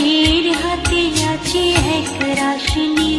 আকাশের হাতে আছে এক রাশনি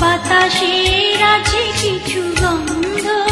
বাতাসের আছে কিছু গন্ধ।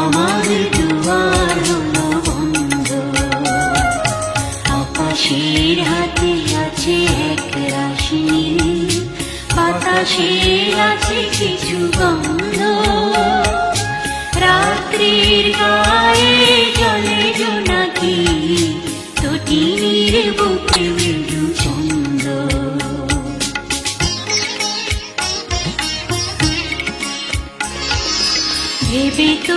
আমার দুয়ার হলো বন্ধ আকাশের হাতে আছে এক রাশি বাতাসের আছে কিছু রাত্রির গায়ে জলে জোনাকি তটির বুকে ভেবে তো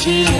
হাতে